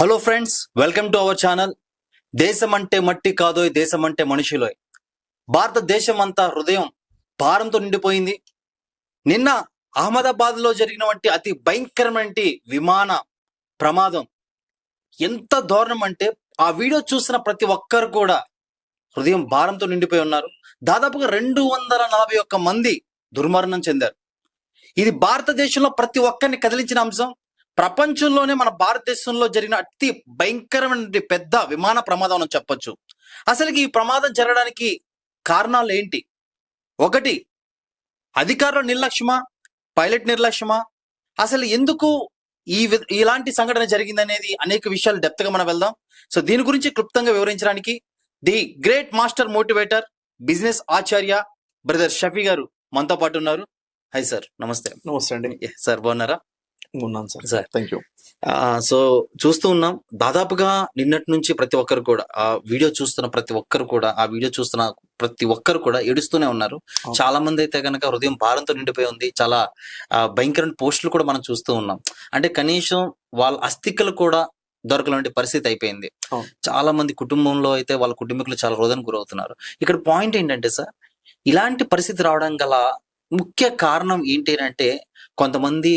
Hello friends welcome to our channel. దేశం అంటే మట్టి కాదోయ్ దేశం అంటే మనుషులోయ్. భారతదేశం అంతా హృదయం భారంతో నిండిపోయింది. నిన్న అహ్మదాబాద్లో జరిగినటువంటి అతి భయంకరమైన విమాన ప్రమాదం ఎంత దారుణం అంటే ఆ వీడియో చూసిన ప్రతి ఒక్కరు కూడా హృదయం భారంతో నిండిపోయి ఉన్నారు. దాదాపుగా రెండు వందల నలభై ఒక్క మంది దుర్మరణం చెందారు. ఇది భారతదేశంలో ప్రతి ఒక్కరిని కదిలించిన అంశం. ప్రపంచంలోనే మన భారతదేశంలో జరిగిన అతి భయంకరమైన పెద్ద విమాన ప్రమాదం అని చెప్పొచ్చు. అసలు ఈ ప్రమాదం జరగడానికి కారణాలు ఏంటి? ఒకటి అధికారుల నిర్లక్ష్యమా? పైలట్ నిర్లక్ష్యమా? అసలు ఎందుకు ఈ ఇలాంటి సంఘటన జరిగింది అనేది అనేక విషయాలు డెప్త్గా మనం వెళ్దాం. సో దీని గురించి క్లుప్తంగా వివరించడానికి the great master motivator business Acharya brother Shafi గారు మనతో పాటు ఉన్నారు. హై సార్ నమస్తే. నమస్తే అండి. సార్ బాగున్నారా? ఉన్నాను sir. Sir. Thank you so చూస్తూ ఉన్నాం. దాదాపుగా నిన్నటి నుంచి ప్రతి ఒక్కరు కూడా ఆ వీడియో చూస్తున్న ప్రతి ఒక్కరు కూడా ఆ వీడియో చూస్తున్న ప్రతి ఒక్కరు కూడా ఏడుస్తూనే ఉన్నారు. చాలా మంది అయితే కనుక హృదయం భారంతో నిండిపోయి ఉంది. చాలా భయంకరమైన పోస్టులు కూడా మనం చూస్తూ ఉన్నాం. అంటే కనీసం వాళ్ళ అస్థికలు కూడా దొరకలాంటి పరిస్థితి అయిపోయింది. చాలా మంది కుటుంబంలో అయితే వాళ్ళ కుటుంబీకులు చాలా రోదన గురవుతున్నారు. ఇక్కడ పాయింట్ ఏంటంటే సార్ ఇలాంటి పరిస్థితి రావడం గల ముఖ్య కారణం ఏంటి అంటే కొంతమంది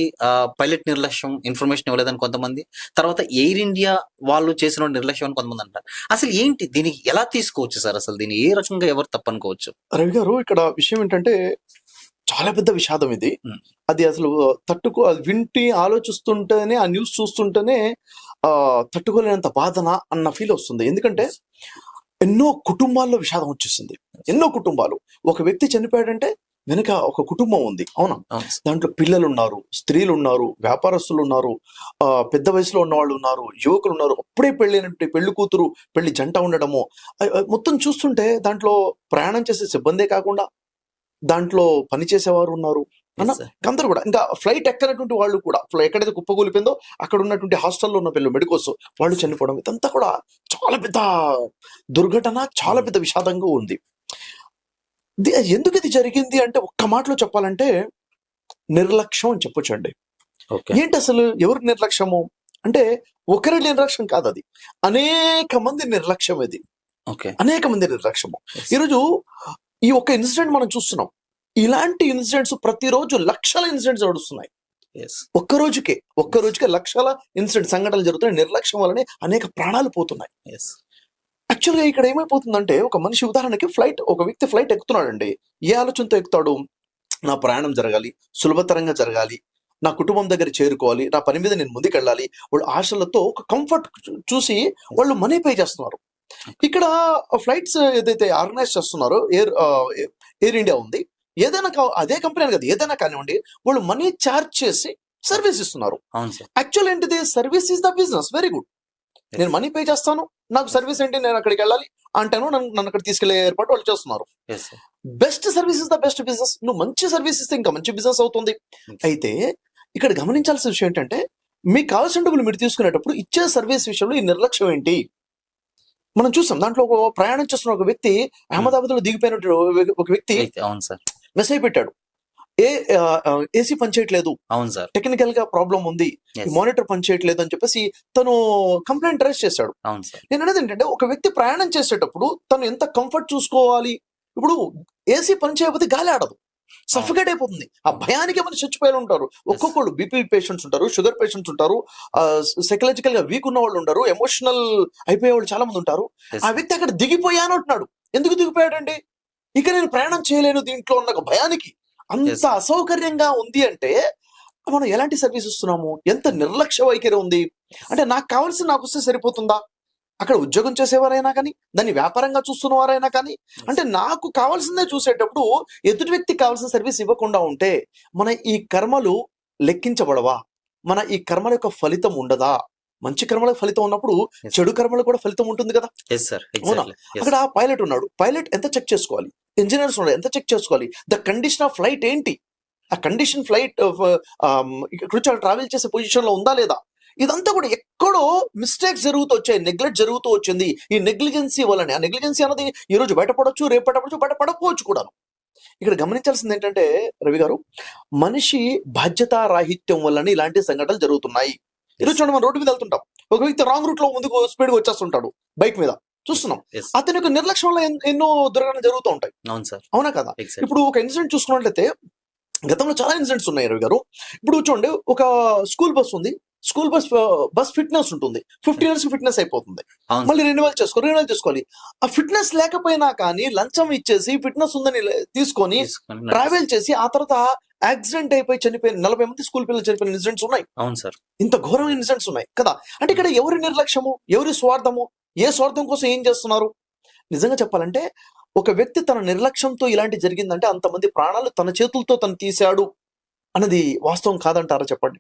పైలట్ నిర్లక్ష్యం ఇన్ఫర్మేషన్ ఇవ్వలేదని కొంతమంది తర్వాత ఎయిర్ ఇండియా వాళ్ళు చేసిన నిర్లక్ష్యం అని కొంతమంది అంటారు. అసలు ఏంటి? దీనికి ఎలా తీసుకోవచ్చు సార్? అసలు దీన్ని ఏ రకంగా ఎవరు తప్పనుకోవచ్చు? రవి గారు ఇక్కడ విషయం ఏంటంటే చాలా పెద్ద విషాదం ఇది. అది అసలు తట్టుకో అది వింటి ఆలోచిస్తుంటేనే ఆ న్యూస్ చూస్తుంటేనే ఆ తట్టుకోలేనంత బాధన అన్న ఫీల్ వస్తుంది. ఎందుకంటే ఎన్నో కుటుంబాల్లో విషాదం వచ్చేసింది. ఎన్నో కుటుంబాలు. ఒక వ్యక్తి చనిపోయాడంటే వెనుక ఒక కుటుంబం ఉంది. అవునా. దాంట్లో పిల్లలు ఉన్నారు స్త్రీలు ఉన్నారు వ్యాపారస్తులు ఉన్నారు పెద్ద వయసులో ఉన్న వాళ్ళు ఉన్నారు యువకులు ఉన్నారు అప్పుడే పెళ్ళైనట్టు పెళ్ళి కూతురు పెళ్ళి జంట ఉండడము. మొత్తం చూస్తుంటే దాంట్లో ప్రయాణం చేసే సిబ్బందే కాకుండా దాంట్లో పని చేసేవారు ఉన్నారు. అందరూ కూడా. ఇంకా ఫ్లైట్ ఎక్కనటువంటి వాళ్ళు కూడా ఎక్కడైతే కుప్పకూలిపోయిందో అక్కడ ఉన్నటువంటి హాస్టల్లో ఉన్న పిల్లలు మెడికోస్ వాళ్ళు చనిపోవడం ఇదంతా కూడా చాలా పెద్ద దుర్ఘటన చాలా పెద్ద విషాదంగా ఉంది. ఎందుకు ఇది జరిగింది అంటే ఒక్క మాటలో చెప్పాలంటే నిర్లక్ష్యం అని చెప్పొచ్చండి. ఏంటి అసలు? ఎవరి నిర్లక్ష్యము? అంటే ఒకరి నిర్లక్ష్యం కాదు అది. అనేక మంది నిర్లక్ష్యం ఇది. అనేక మంది నిర్లక్ష్యము. ఈరోజు ఈ ఒక్క ఇన్సిడెంట్ మనం చూస్తున్నాం. ఇలాంటి ఇన్సిడెంట్స్ ప్రతిరోజు లక్షల ఇన్సిడెంట్స్ నడుస్తున్నాయి. ఒక్క రోజుకే ఒక్క రోజుకే లక్షల ఇన్సిడెంట్ సంఘటనలు జరుగుతున్నాయి. నిర్లక్ష్యం వల్లనే అనేక ప్రాణాలు పోతున్నాయి. ఎస్ యాక్చువల్గా ఇక్కడ ఏమైపోతుందంటే ఒక మనిషి ఉదాహరణకి ఫ్లైట్ ఒక వ్యక్తి ఫ్లైట్ ఎక్కుతున్నాడండి. ఏ ఆలోచనతో ఎక్కుతాడు? నా ప్రయాణం జరగాలి సులభతరంగా జరగాలి నా కుటుంబం దగ్గర చేరుకోవాలి నా పని మీద నేను ముందుకెళ్ళాలి వాళ్ళు ఆశలతో ఒక కంఫర్ట్ చూసి వాళ్ళు మనీ పే చేస్తున్నారు. ఇక్కడ ఫ్లైట్స్ ఏదైతే ఆర్గనైజ్ చేస్తున్నారో ఎయిర్ ఎయిర్ ఇండియా ఉంది. ఏదైనా అదే కంపెనీ అని కదా ఏదైనా కానివ్వండి వాళ్ళు మనీ ఛార్జ్ చేసి సర్వీస్ ఇస్తున్నారు. యాక్చువల్ ఏంటిది? Service is the business. Very good. నేను మనీ పే చేస్తాను నాకు సర్వీస్ ఏంటి నేను అక్కడికి వెళ్ళాలి అంటాను నన్ను నన్ను అక్కడ తీసుకెళ్ళే ఏర్పాటు వాళ్ళు చేస్తున్నారు. Best service is the best business నువ్వు మంచి సర్వీస్ ఇస్తే ఇంకా మంచి బిజినెస్ అవుతుంది. అయితే ఇక్కడ గమనించాల్సిన విషయం ఏంటంటే మీకు కావాల్సిన డబ్బులు మీరు తీసుకునేటప్పుడు ఇచ్చే సర్వీస్ విషయంలో ఈ నిర్లక్ష్యం ఏంటి? మనం చూసాం దాంట్లో ఒక ప్రయాణం చేస్తున్న ఒక వ్యక్తి అహ్మదాబాద్లో దిగిపోయినట్టు ఒక వ్యక్తి అవును సార్ మెసేజ్ పెట్టాడు. ఏ ఏసీ పనిచేయట్లేదు. అవును సార్. టెక్నికల్గా ప్రాబ్లం ఉంది. మానిటర్ పనిచేయట్లేదు అని చెప్పేసి తను కంప్లైంట్ రైజ్ చేశాడు. అవును సార్. నేను అనేది ఏంటంటే ఒక వ్యక్తి ప్రయాణం చేసేటప్పుడు తను ఎంత కంఫర్ట్ చూసుకోవాలి? ఇప్పుడు ఏసీ పని చేయకపోతే గాలి ఆడదు. సఫికేట్ అయిపోతుంది. ఆ భయానికి మన చచ్చిపోయి ఉంటారు. ఒక్కొక్కళ్ళు బీపీ పేషెంట్స్ ఉంటారు షుగర్ పేషెంట్స్ ఉంటారు సైకలాజికల్గా వీక్ ఉన్న వాళ్ళు ఉంటారు ఎమోషనల్ అయిపోయే వాళ్ళు చాలా మంది ఉంటారు. ఆ వ్యక్తి అక్కడ దిగిపోయాను అంటున్నాడు. ఎందుకు దిగిపోయాడండి? ఇక నేను ప్రయాణం చేయలేను దీంట్లో ఉన్న ఒక భయానికి. అంత. అసౌకర్యంగా ఉంది అంటే మనం ఎలాంటి సర్వీస్ ఇస్తున్నాము? ఎంత నిర్లక్ష్య వైఖరి ఉంది? అంటే నాకు కావాల్సిన నాకు వస్తే సరిపోతుందా? అక్కడ ఉద్యోగం చేసేవారైనా కానీ దాన్ని వ్యాపారంగా చూస్తున్న వారైనా కానీ అంటే నాకు కావాల్సిందే చూసేటప్పుడు ఎదుటి వ్యక్తికి కావాల్సిన సర్వీస్ ఇవ్వకుండా ఉంటే మన ఈ కర్మలు లెక్కించబడవా? మన ఈ కర్మల యొక్క ఫలితం ఉండదా? మంచి కర్మలకు ఫలితం ఉన్నప్పుడు. చెడు కర్మలకు కూడా ఫలితం ఉంటుంది కదా? ఎస్ సార్ అవునా? అక్కడ పైలట్ ఉన్నాడు. పైలట్ ఎంత చెక్ చేసుకోవాలి? ఇంజనీర్స్ ఉన్నాడు ఎంత చెక్ చేసుకోవాలి? ద కండిషన్ ఆఫ్ ఫ్లైట్ ఏంటి? ఆ కండిషన్ ఫ్లైట్ ఇక్కడ ట్రావెల్ చేసే పొజిషన్లో ఉందా లేదా? ఇదంతా కూడా ఎక్కడో మిస్టేక్స్ జరుగుతూ వచ్చాయి నెగ్లెక్ట్ జరుగుతూ వచ్చింది. ఈ నెగ్లిజెన్సీ వల్లనే. ఆ నెగ్లిజెన్సీ అన్నది ఈ రోజు బయటపడొచ్చు రేపు బయటపడచ్చు బయటపడకపోవచ్చు కూడా ఇక్కడ గమనించాల్సింది ఏంటంటే రవి గారు మనిషి బాధ్యతా రాహిత్యం వల్లనే ఇలాంటి సంఘటనలు జరుగుతున్నాయి. ఈరోజు చూడండి మనం రోడ్డు మీద వెళ్తుంటాం. ఒక వ్యక్తి రాంగ్ రూట్లో ముందుకు స్పీడ్గా వచ్చేస్తుంటాడు బైక్ మీద. చూస్తున్నాం. అతని యొక్క నిర్లక్ష్యం వల్ల ఎన్- ఎన్నో దుర్ఘటనలు జరుగుతూ ఉంటాయి. అవును సార్. అవునా కదా? ఇప్పుడు ఒక ఇన్సిడెంట్ చూసుకున్నట్లయితే గతంలో చాలా ఇన్సిడెంట్స్ ఉన్నాయి రవి గారు. ఇప్పుడు చూడండి ఒక స్కూల్ బస్ ఉంది. స్కూల్ బస్ బస్ ఫిట్నెస్ ఉంటుంది. ఫిఫ్టీ ఇయర్స్ ఫిట్నెస్ అయిపోతుంది. మళ్ళీ రెన్యువల్ చేసుకో రెన్యువల్ చేసుకోవాలి. ఆ ఫిట్నెస్ లేకపోయినా కానీ లంచం ఇచ్చేసి ఫిట్నెస్ ఉందని తీసుకొని ట్రావెల్ చేసి ఆ తర్వాత యాక్సిడెంట్ అయిపోయి చనిపోయిన నలభై మంది స్కూల్ పిల్లలు చనిపోయిన ఇన్సిడెంట్స్ ఉన్నాయి. అవును సార్. ఇంత ఘోరమైన ఇన్సిడెంట్స్ ఉన్నాయి కదా? అంటే ఇక్కడ ఎవరి నిర్లక్ష్యము? ఎవరి స్వార్థము? ఏ స్వార్థం కోసం ఏం చేస్తున్నారు? నిజంగా చెప్పాలంటే ఒక వ్యక్తి తన నిర్లక్ష్యంతో ఇలాంటి జరిగిందంటే అంతమంది ప్రాణాలు తన చేతులతో తను తీశాడు అన్నది వాస్తవం కాదంటారా చెప్పండి?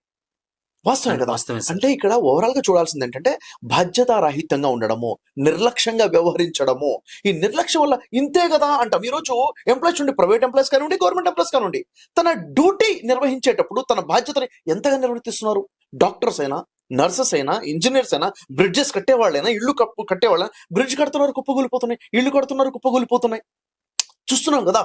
వాస్తవమే కదా? అంటే ఇక్కడ ఓవరాల్గా చూడాల్సింది ఏంటంటే బాధ్యతారాహిత్యంగా ఉండడము నిర్లక్ష్యంగా వ్యవహరించడము. ఈ నిర్లక్ష్యం వల్ల ఇంతే కదా అంటాం. ఈ రోజు ఎంప్లాయీస్ ఉండి ప్రైవేట్ ఎంప్లాయీస్ కానివ్వండి గవర్నమెంట్ ఎంప్లాయీస్ కానివ్వండి తన డ్యూటీ నిర్వహించేటప్పుడు తన బాధ్యతని ఎంతగా నిర్వర్తిస్తున్నారు? డాక్టర్స్ అయినా నర్సెస్ అయినా ఇంజనీర్స్ అయినా బ్రిడ్జెస్ కట్టేవాళ్ళైనా ఇల్లు కప్పు కట్టేవాళ్ళ బ్రిడ్జ్ కడుతున్నారు కుప్పగూలిపోతున్నాయి ఇల్లు కడుతున్నారు కుప్పగూలిపోతున్నాయి చూస్తున్నాం కదా?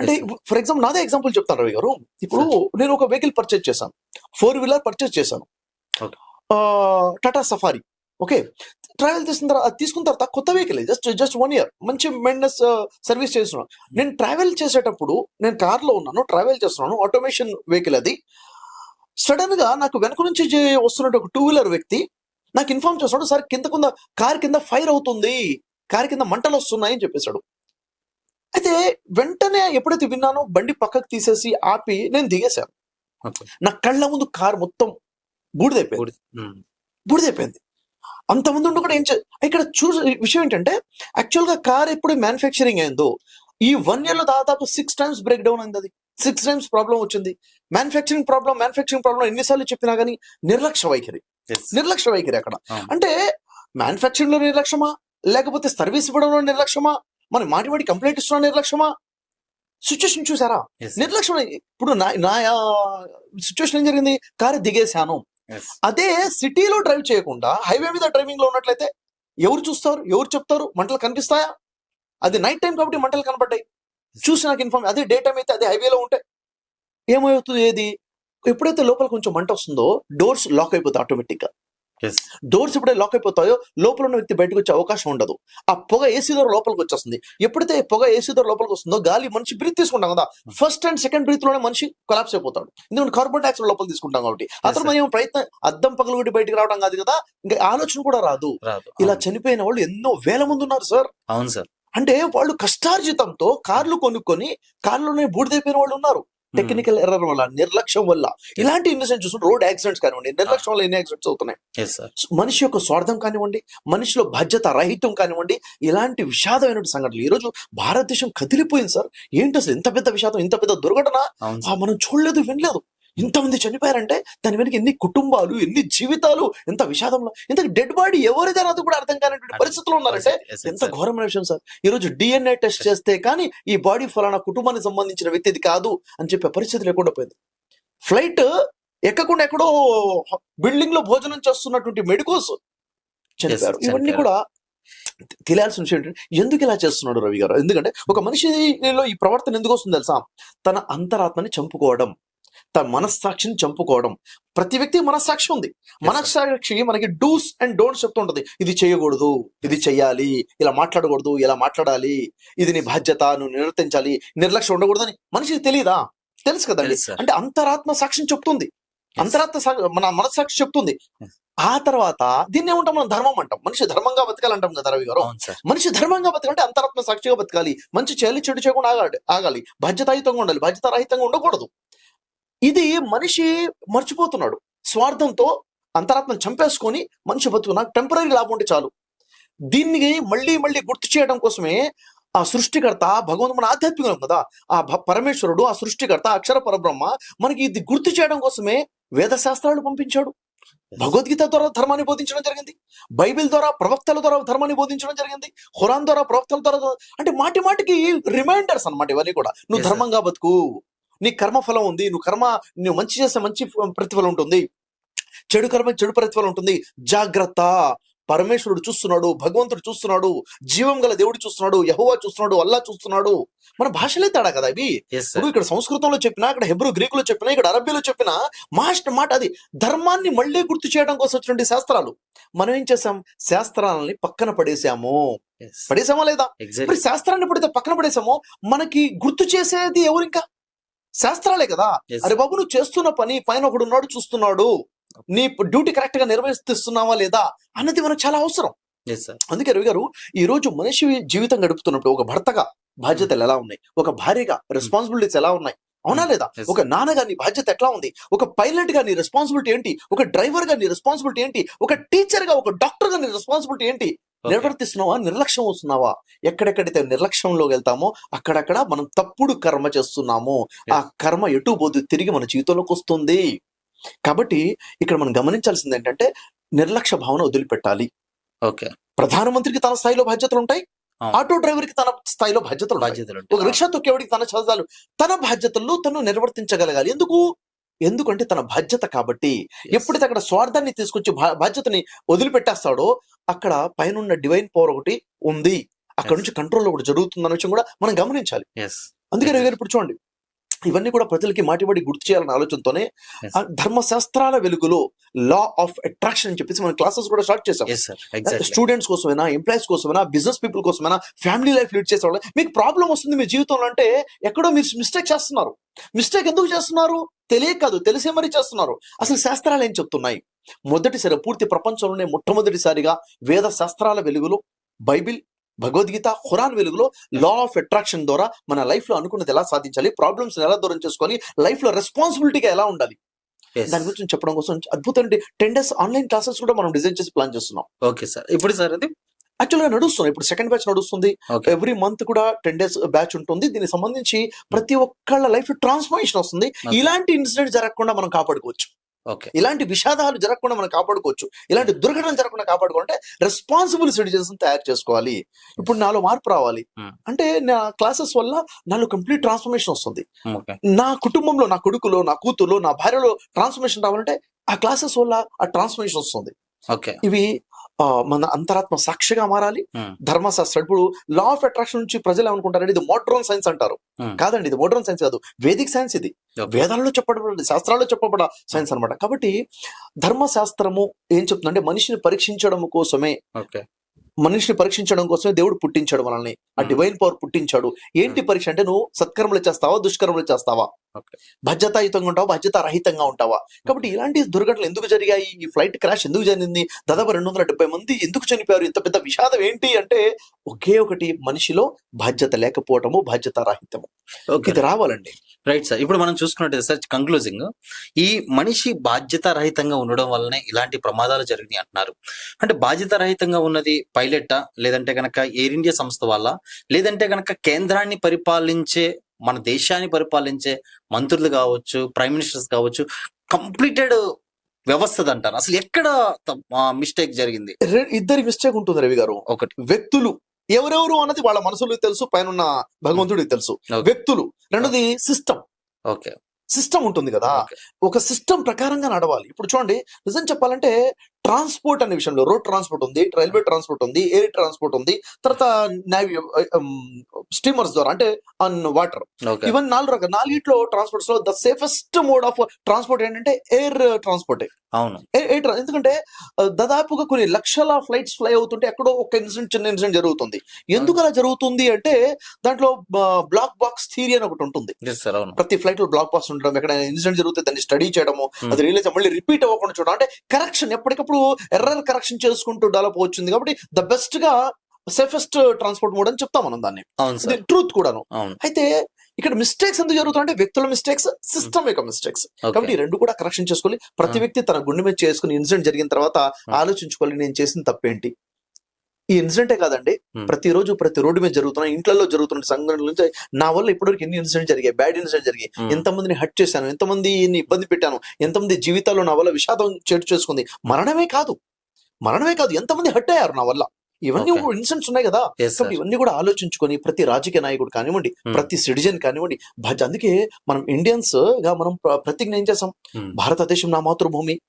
అంటే ఫర్ ఎగ్జాంపుల్ నాదే ఎగ్జాంపుల్ చెప్తాను రవి గారు. ఇప్పుడు నేను ఒక వెహికల్ పర్చేజ్ చేశాను. ఫోర్ వీలర్ పర్చేజ్ చేశాను. Tata safari okay? ట్రావెల్ చేసిన తర్వాత తీసుకున్న తర్వాత కొత్త vehicle. Just just one year మంచి మెయింటెనెన్స్ సర్వీస్ చేస్తున్నాను. నేను ట్రావెల్ చేసేటప్పుడు నేను కార్లో ఉన్నాను ట్రావెల్ చేస్తున్నాను ఆటోమేషన్ వెహికల్ అది. సడన్గా నాకు వెనక నుంచి వస్తున్నట్టు ఒక టూ వీలర్ వ్యక్తి నాకు ఇన్ఫార్మ్ చేస్తున్నాడు సార్ కింద కింద కార్ కింద ఫైర్ అవుతుంది. కార్ కింద మంటలు వస్తున్నాయి అని చెప్పేశాడు. అయితే వెంటనే ఎప్పుడైతే విన్నానో బండి పక్కకు తీసేసి ఆపి నేను దిగేశాను. నా కళ్ళ ముందు కార్ మొత్తం బూడిదైపోయింది. బూడిదైపోయింది. అంతమంది ఉండి కూడా ఏం చే ఇక్కడ చూసే విషయం ఏంటంటే యాక్చువల్గా కార్ ఎప్పుడు మ్యానుఫ్యాక్చరింగ్ అయిందో ఈ వన్ ఇయర్లో దాదాపు సిక్స్ టైమ్స్ బ్రేక్ డౌన్ అయింది అది. సిక్స్ టైమ్స్ ప్రాబ్లం వచ్చింది. మ్యానుఫ్యాక్చరింగ్ ప్రాబ్లం మ్యానుఫ్యాక్చరింగ్ ప్రాబ్లం ఎన్నిసార్లు చెప్పినా కానీ నిర్లక్ష్య వైఖరి. నిర్లక్ష్య వైఖరి అక్కడ. అంటే మ్యానుఫ్యాక్చరింగ్లో నిర్లక్ష్యమా? లేకపోతే సర్వీస్ ఇవ్వడంలో నిర్లక్ష్యమా? మన మాటి మాటి కంప్లైంట్ ఇస్తున్న నిర్లక్ష్యమా? సిచ్యువేషన్ చూసారా. నిర్లక్ష్యం ఇప్పుడు నా నా సిచ్యువేషన్ ఏం జరిగింది? కారు దిగేశాను. అదే సిటీలో డ్రైవ్ చేయకుండా హైవే మీద డ్రైవింగ్లో ఉన్నట్లయితే ఎవరు చూస్తారు? ఎవరు చెప్తారు? మంటలు కనిపిస్తాయా? అది నైట్ టైం కాబట్టి మంటలు కనబడ్డాయి చూసి నాకు ఇన్ఫార్మ్ అదే డే టైం అయితే అదే హైవేలో ఉంటే ఏమవుతుంది ఏది? ఎప్పుడైతే లోపల కొంచెం మంట వస్తుందో డోర్స్ లాక్ అయిపోతాయి ఆటోమేటిక్గా Yes. డోర్స్ ఎప్పుడైతే లాక్ అయిపోతాయో లోపల ఉన్న వ్యక్తి బయటకు వచ్చే అవకాశం ఉండదు. ఆ పొగ ఏసీ ద్వారా లోపలికి వచ్చేస్తుంది. ఎప్పుడైతే పొగ ఏసీ ద్వారా లోపలికి వస్తుందో గాలి మనిషి బ్రీత్ తీసుకుంటాం కదా. ఫస్ట్ అండ్ సెకండ్ బ్రీత్లోనే మనిషి కొలాప్స్ అయిపోతాడు. ఎందుకంటే కార్బన్ డైఆక్సైడ్ లోపల తీసుకుంటాం కాబట్టి. అతను. మనం ఏం ప్రయత్నం అద్దం పగలగొట్టి బయటికి రావడం కాదు కదా. ఇంకా ఆలోచన కూడా రాదు. ఇలా. చనిపోయిన వాళ్ళు ఎన్నో వేల మంది ఉన్నారు సార్ అవును సార్ అంటే వాళ్ళు కష్టార్జితంతో కార్లు కొనుక్కొని కార్లోనే బూడిదైపోయిన వాళ్ళు ఉన్నారు. టెక్నికల్ ఎర్రర్ వల్ల నిర్లక్ష్యం వల్ల. ఇలాంటి ఇన్సిడెంట్ చూసుకుంటే రోడ్ యాక్సిడెంట్స్ కానివ్వండి నిర్లక్ష్యం వల్ల ఎన్ని యాక్సిడెంట్స్ అవుతున్నాయి? మనిషి యొక్క స్వార్థం కానివ్వండి మనిషిలో బాధ్యత రహితం కానివ్వండి ఇలాంటి విషాదమైన సంఘటనలు. ఈ రోజు భారతదేశం కదిలిపోయింది సార్ ఏంటి అసలు ఇంత పెద్ద విషాదం ఇంత పెద్ద దుర్ఘటన? మనం చూడలేదు వినలేదు. ఇంతమంది చనిపోయారంటే దాని వెనక ఎన్ని కుటుంబాలు ఎన్ని జీవితాలు ఎంత విషాదంలో ఇంత డెడ్ బాడీ ఎవరిదా అది కూడా అర్థం కానిటువంటి పరిస్థితుల్లో ఉన్నారంటే ఎంత. ఘోరమైన విషయం సార్. ఈ రోజు డిఎన్ఏ టెస్ట్ చేస్తే కానీ ఈ బాడీ ఫలానా కుటుంబానికి సంబంధించిన వ్యక్తి ఇది కాదు అని చెప్పే పరిస్థితి లేకుండా పోయింది. ఫ్లైట్ ఎక్కకుండా ఎక్కడో బిల్డింగ్లో భోజనం చేస్తున్నటువంటి మెడికోస్ చనిపోయారు. ఇవన్నీ. కూడా తెలియాల్సిన విషయం ఏంటంటే ఎందుకు ఇలా చేస్తున్నాడు రవి గారు? ఎందుకంటే ఒక మనిషిలో ఈ ప్రవర్తన ఎందుకు వస్తుంది తెలుసా? తన అంతరాత్మని చంపుకోవడం. తన మనస్సాక్షిని చంపుకోవడం. ప్రతి వ్యక్తి మనస్సాక్షి ఉంది. మనస్సాక్షి మనకి డూస్ అండ్ డోంట్స్ చెప్తూ ఉంటది. ఇది చేయకూడదు ఇది చెయ్యాలి ఇలా మాట్లాడకూడదు ఇలా మాట్లాడాలి ఇది నీ బాధ్యత నువ్వు నిర్వర్తించాలి నిర్లక్ష్యం ఉండకూడదని మనిషికి తెలియదా తెలుసు కదండి. అంటే అంతరాత్మ సాక్ష్యం చెప్తుంది. అంతరాత్మ మన మనస్సాక్షి చెప్తుంది. ఆ తర్వాత దీన్ని ఏమంటాం మనం? ధర్మం అంటాం. మనిషి ధర్మంగా బతకాలంటాం కదా రవి గారు? మనిషి ధర్మంగా బతకాలంటే అంతరాత్మ సాక్షిగా బతకాలి. మంచి చేయాలి చెడు చేయకుండా ఆగాలి. ఆగాలి. బాధ్యతాయుతంగా ఉండాలి. బాధ్యతారహితంగా ఉండకూడదు. ఇది మనిషి మర్చిపోతున్నాడు. స్వార్థంతో అంతరాత్మను చంపేసుకొని మనిషి బతుకు నాకు టెంపరీ లాభం ఉంటే చాలు. దీన్ని మళ్ళీ మళ్ళీ గుర్తు చేయడం కోసమే ఆ సృష్టికర్త భగవంతుడు మన ఆధ్యాత్మికం కదా. ఆ పరమేశ్వరుడు ఆ సృష్టికర్త అక్షర పరబ్రహ్మ మనకి ఇది గుర్తు చేయడం కోసమే వేద శాస్త్రాలు పంపించాడు. భగవద్గీత ద్వారా ధర్మాన్ని బోధించడం జరిగింది. బైబిల్ ద్వారా ప్రవక్తల ద్వారా ధర్మాన్ని బోధించడం జరిగింది. ఖురాన్ ద్వారా ప్రవక్తల ద్వారా అంటే మాటి మాటికి రిమైండర్స్ అన్నమాట ఇవన్నీ కూడా. నువ్వు. ధర్మంగా బతుకు. నీ కర్మ ఫలం ఉంది నువ్వు కర్మ నువ్వు మంచి చేస్తే మంచి ప్రతిఫలం ఉంటుంది. చెడు కర్మ చెడు ప్రతిఫలం ఉంటుంది. జాగ్రత్త. పరమేశ్వరుడు చూస్తున్నాడు భగవంతుడు చూస్తున్నాడు జీవం గల దేవుడు చూస్తున్నాడు యహోవా చూస్తున్నాడు అల్లా చూస్తున్నాడు. మన భాషలే తేడా కదా ఇప్పుడు ఇక్కడ సంస్కృతంలో చెప్పినా ఇక్కడ హెబ్రూ గ్రీకులో చెప్పినా ఇక్కడ అరబ్బీలో చెప్పినా మాస్ట్ మాట అది ధర్మాన్ని మళ్ళీ గుర్తు చేయడం కోసం వచ్చినటువంటి శాస్త్రాలు. మనం ఏం చేసాం శాస్త్రాలని పక్కన పడేసాము. పడేసామా లేదా? మరి శాస్త్రాన్ని పడితే పక్కన పడేసామో మనకి గుర్తు చేసేది ఎవరు ఇంకా? శాస్త్రాలే కదా. అరే బాబు నువ్వు చేస్తున్న పని పైన ఒకడు ఉన్నాడు చూస్తున్నాడు. నీ డ్యూటీ కరెక్ట్గా నిర్వహిస్తున్నావా లేదా అన్నది మనకు చాలా అవసరం. అందుకే రవి గారు ఈ రోజు మనిషి జీవితం గడుపుతున్నప్పుడు ఒక భర్తగా బాధ్యతలు ఎలా ఉన్నాయి? ఒక భార్యగా రెస్పాన్సిబిలిటీస్ ఎలా ఉన్నాయి? అవునా లేదా? Yes. ఒక నాన్నగా నీ బాధ్యత ఎట్లా ఉంది? ఒక పైలట్గా నీ రెస్పాన్సిబిలిటీ ఏంటి? ఒక డ్రైవర్గా నీ రెస్పాన్సిబిలిటీ ఏంటి? ఒక టీచర్గా ఒక డాక్టర్గా నీ రెస్పాన్సిబిలిటీ ఏంటి? నిర్వర్తిస్తున్నావా? నిర్లక్ష్యం వస్తున్నావా? ఎక్కడెక్కడైతే నిర్లక్ష్యంలోకి వెళ్తామో అక్కడక్కడ మనం తప్పుడు కర్మ చేస్తున్నాము. ఆ కర్మ ఎటు పోదు తిరిగి మన జీవితంలోకి వస్తుంది. కాబట్టి ఇక్కడ మనం గమనించాల్సింది ఏంటంటే నిర్లక్ష్య భావన వదిలిపెట్టాలి. ఓకే. ప్రధానమంత్రికి తన స్థాయిలో బాధ్యతలు ఉంటాయి. ఆటో డ్రైవర్కి తన స్థాయిలో బాధ్యతలు బాధ్యతలు ఒక రిక్షా తొక్కేవాడికి తన చదువులు తన బాధ్యతల్లో తను నిర్వర్తించగలగాలి. ఎందుకు? ఎందుకంటే తన బాధ్యత కాబట్టి. ఎప్పుడైతే అక్కడ స్వార్థాన్ని తీసుకొచ్చి బాధ్యతని వదిలిపెట్టేస్తాడో అక్కడ పైన డివైన్ పవర్ ఒకటి ఉంది. అక్కడ. నుంచి కంట్రోల్ ఒకటి జరుగుతుంది అనే విషయం కూడా మనం గమనించాలి. అందుకే. రవి గారు ఇప్పుడు చూడండి. ఇవన్నీ కూడా ప్రజలకి మాటిబడి గుర్తు చేయాలన్న ఆలోచనతోనే ధర్మశాస్త్రాల వెలుగులో లా ఆఫ్ అట్రాక్షన్ అని చెప్పేసి మనం క్లాసెస్ కూడా స్టార్ట్ చేసాం స్టూడెంట్స్ కోసమైనా ఎంప్లాయీస్ కోసమైనా బిజినెస్ పీపుల్ కోసమైనా ఫ్యామిలీ లైఫ్ లీడ్ చేసే వాళ్ళు మీకు ప్రాబ్లం వస్తుంది మీ జీవితంలో అంటే ఎక్కడో మీరు మిస్టేక్ చేస్తున్నారు. మిస్టేక్ ఎందుకు చేస్తున్నారు? తెలియక కాదు తెలిసే మరీ చేస్తున్నారు. అసలు శాస్త్రాలు ఏం చెప్తున్నాయి? మొదటిసారి పూర్తి ప్రపంచంలోనే మొట్టమొదటిసారిగా వేద శాస్త్రాల వెలుగులో బైబిల్ భగవద్గీత ఖురాన్ వెలుగులో లా ఆఫ్ అట్రాక్షన్ ద్వారా మన లైఫ్లో అనుకున్నది ఎలా సాధించాలి ప్రాబ్లమ్స్ ఎలా దూరం చేసుకోవాలి లైఫ్లో రెస్పాన్సిబిలిటీగా ఎలా ఉండాలి. దాని గురించి చెప్పడం కోసం అద్భుతమైన టెన్ డేస్ ఆన్లైన్ క్లాసెస్ కూడా మనం డిజైన్ చేసి ప్లాన్ చేస్తున్నాం. ఓకే సార్ ఇప్పుడు సార్ అది? యాక్చువల్గా నడుస్తుంది ఇప్పుడు సెకండ్ బ్యాచ్ నడుస్తుంది. ఎవ్రీ మంత్ కూడా టెన్ డేస్ బ్యాచ్ ఉంటుంది. దీనికి సంబంధించి ప్రతి ఒక్కళ్ళ లైఫ్ ట్రాన్స్ఫర్మేషన్ వస్తుంది. ఇలాంటి ఇన్సిడెంట్ జరగకుండా మనం కాపాడుకోవచ్చు. ఓకే. ఇలాంటి విషాదాలు జరగకుండా మనం కాపాడుకోవచ్చు. ఇలాంటి దుర్ఘటనలు జరగకుండా కాపాడుకోవాలంటే రెస్పాన్సిబుల్ సిటిజన్స్ తయారు చేసుకోవాలి. ఇప్పుడు నాలో మార్పు రావాలి. Hmm. అంటే నా క్లాసెస్ వల్ల నాలో కంప్లీట్ ట్రాన్స్ఫర్మేషన్ వస్తుంది. ఓకే నా కుటుంబంలో నా కొడుకులో నా కూతురులో నా భార్యలో ట్రాన్స్ఫర్మేషన్ రావాలంటే ఆ క్లాసెస్ వల్ల ఆ ట్రాన్స్ఫర్మేషన్ వస్తుంది. ఓకే ఇవి మన అంతరాత్మ సాక్షిగా మారాలి. ధర్మశాస్త్రం. ఇప్పుడు లా ఆఫ్ అట్రాక్షన్ నుంచి ప్రజలు ఏమనుకుంటారంటే ఇది మోడ్రన్ సైన్స్ అంటారు. కాదండి ఇది మోడ్రన్ సైన్స్ కాదు. వేదిక్ సైన్స్ ఇది. వేదాల్లో చెప్పబడి శాస్త్రాల్లో చెప్పబడ సైన్స్ అన్నమాట. కాబట్టి ధర్మశాస్త్రము ఏం చెప్తుందంటే మనిషిని పరీక్షించడం కోసమే. ఓకే. మనిషిని పరీక్షించడం కోసమే దేవుడు పుట్టించాడు మనల్ని. ఆ. డివైన్ పవర్ పుట్టించాడు. ఏంటి. పరీక్ష అంటే నువ్వు సత్కర్మలు చేస్తావా దుష్కర్మలు చేస్తావా? బాధ్యతాయుతంగా ఉంటావా? బాధ్యత రహితంగా ఉంటావా? కాబట్టి ఇలాంటి దుర్ఘటనలు ఎందుకు జరిగాయి? ఈ ఫ్లైట్ క్రాష్ ఎందుకు జరిగింది? దాదాపు రెండు వందల డెబ్బై మంది ఎందుకు చనిపోయారు? ఇంత పెద్ద విషాదం ఏంటి అంటే ఒకే ఒకటి మనిషిలో బాధ్యత లేకపోవటము బాధ్యత రాహిత్యము ఓకే. ఇది రావాలండి. Right sir. ఇప్పుడు మనం చూసుకున్నట్టు సార్ కంక్లూజింగ్ ఈ మనిషి బాధ్యత రహితంగా ఉండడం వల్లనే ఇలాంటి ప్రమాదాలు జరిగినాయి అంటున్నారు. అంటే బాధ్యత రహితంగా ఉన్నది పైలట్టా లేదంటే గనక ఎయిర్ ఇండియా సంస్థ వల్ల లేదంటే గనక కేంద్రాన్ని పరిపాలించే మన దేశాన్ని పరిపాలించే మంత్రులు కావచ్చు ప్రైమ్ మినిస్టర్స్ కావచ్చు కంప్లీటెడ్ వ్యవస్థ అంటారు అసలు ఎక్కడ మిస్టేక్ జరిగింది? ఇద్దరి మిస్టేక్ ఉంటుంది రవి గారు. ఒకటి. వ్యక్తులు. ఎవరెవరు అన్నది వాళ్ళ మనసులకు తెలుసు పైన భగవంతుడికి తెలుసు. వ్యక్తులు. రెండోది సిస్టమ్. ఓకే. సిస్టమ్ ఉంటుంది కదా. ఒక సిస్టమ్ ప్రకారంగా నడవాలి. ఇప్పుడు చూడండి నిజం చెప్పాలంటే ట్రాన్స్పోర్ట్ అనే విషయంలో రోడ్ ట్రాన్స్పోర్ట్ ఉంది రైల్వే ట్రాన్స్పోర్ట్ ఉంది ఎయిర్ ట్రాన్స్పోర్ట్ ఉంది తర్వాత నావీ స్టీమర్స్ ద్వారా అంటే ఆన్ వాటర్. ఇవన్నీ నాలుగు రకాల. నాలుగిట్లో ట్రాన్స్పోర్ట్స్లో the safest mode of transport ఏంటంటే ఎయిర్ ట్రాన్స్పోర్ట్. అవును. ఎయిర్ ఎందుకంటే దాదాపుగా కొన్ని లక్షల ఫ్లైట్స్ ఫ్లై అవుతుంటే ఎక్కడో ఒక ఇన్సిడెంట్ చిన్న ఇన్సిడెంట్ జరుగుతుంది. ఎందుకు అలా జరుగుతుంది అంటే దాంట్లో బ్లాక్ బాక్స్ థియరీ అని ఒకటి ఉంటుంది. ప్రతి ఫ్లైట్లో బ్లాక్ బాక్స్ ఉండడం ఎక్కడ ఇన్సిడెంట్ జరిగితే దాన్ని స్టడీ చేయడము. అది రియలైజ్ మళ్ళీ రిపీట్ అవ్వకుండా చూడడం అంటే కరెక్షన్ ఎప్పటికప్పుడు ఎర్రర్ కరెక్షన్ చేసుకుంటూ డెవలప్ వచ్చింది కాబట్టి ద బెస్ట్గా సేఫెస్ట్ ట్రాన్స్పోర్ట్ మోడ్ అని చెప్తాం మనం దాన్ని. ట్రూత్ కూడాను. అయితే ఇక్కడ మిస్టేక్స్ ఎందుకు జరుగుతాయంటే వ్యక్తుల మిస్టేక్స్ సిస్టమ్ యొక్క మిస్టేక్స్ కాబట్టి రెండు కూడా కరెక్షన్ చేసుకోవాలి ప్రతి. వ్యక్తి తన గుండె మీద చేసుకుని ఇన్సిడెంట్ జరిగిన తర్వాత ఆలోచించుకోవాలి నేను చేసిన తప్పేంటి? ఈ ఇన్సిడెంటే కాదండి. ప్రతిరోజు ప్రతి రోడ్డు మీద జరుగుతున్న ఇంట్లో జరుగుతున్న సంఘటనల నుంచి నా వల్ల ఇప్పటివరకు ఎన్ని ఇన్సిడెంట్ జరిగాయి బ్యాడ్ ఇన్సిడెంట్ జరిగాయి. ఎంతమందిని హట్ చేశాను ఎంతమందిని ఇబ్బంది పెట్టాను ఎంతమంది జీవితాల్లో నా వల్ల విషాదం చేటు చేసుకుంది మరణమే కాదు మరణమే కాదు ఎంతమంది హట్ అయ్యారు నా వల్ల ఇవన్నీ. ఇన్సిడెంట్స్ ఉన్నాయి కదా ఇవన్నీ కూడా ఆలోచించుకొని ప్రతి రాజకీయ నాయకుడు కానివ్వండి. ప్రతి సిటిజన్ కానివ్వండి అందుకే మనం ఇండియన్స్గా మనం ప్ర- ప్రతిజ్ఞ ఏం చేసాం. భారతదేశం నా మాతృభూమి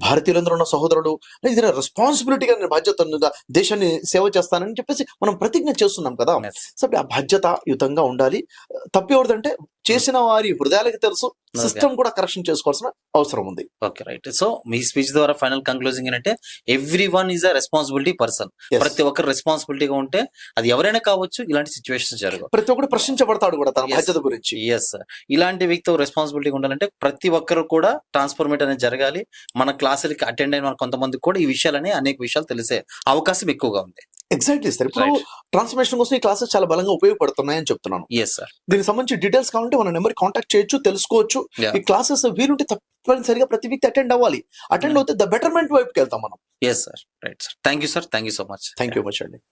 భారతీయులందరూ ఉన్న సహోదరుడు ఇది రెస్పాన్సిబిలిటీగా నేను బాధ్యత దేశాన్ని సేవ చేస్తానని చెప్పేసి మనం ప్రతిజ్ఞ చేస్తున్నాం కదా. సో ఆ బాధ్యతాయుతంగా ఉండాలి. తప్పేవడదంటే చేసిన వారి హృదయాలకి తెలుసు సిస్టమ్ కూడా కరెక్షన్ చేసుకోవాల్సిన అవసరం ఉంది ఓకే రైట్ సో మీ స్పీచ్ ద్వారా ఫైనల్ కంక్లూజింగ్ ఏంటంటే every one is a responsibility person. ప్రతి ఒక్కరు రెస్పాన్సిబిలిటీగా ఉంటే అది ఎవరైనా కావచ్చు ఇలాంటి సిచ్యువేషన్స్ జరగవు. ప్రతి ఒక్కరు ప్రశ్నించబడతాడు కూడా తన. బాధ్యత గురించి. ఎస్ ఇలాంటి వ్యక్తి రెస్పాన్సిబిలిటీ ఉండాలంటే ప్రతి ఒక్కరు కూడా ట్రాన్స్ఫర్మేట్ అనేది జరగాలి. మన క్లాసులకి అటెండ్ అయిన కొంతమంది కూడా ఈ విషయాలని అనేక విషయాలు తెలిసే అవకాశం ఎక్కువగా ఉంది. ఎగ్జాక్ట్లీ సార్ ఇప్పుడు. ట్రాన్స్ఫర్మేషన్ కోసం ఈ క్లాసెస్ చాలా బలంగా ఉపయోగపడుతున్నాయని చెప్తున్నాను. ఎస్ సార్ దీనికి సంబంధించి డీటెయిల్స్ కావాలంటే మన నెంబర్ కాంటాక్ట్ చేయొచ్చు తెలుసుకోవచ్చు. ఈ క్లాసెస్ వీలుంటే తప్పనిసరిగా ప్రతి వ్యక్తి అటెండ్ అవ్వాలి. Attend Yeah. అవుతే ద బెటర్మెంట్ వైపుకి వెళ్తాం మనం. Yes sir right sir thank you sir thank you so much thank you much అండి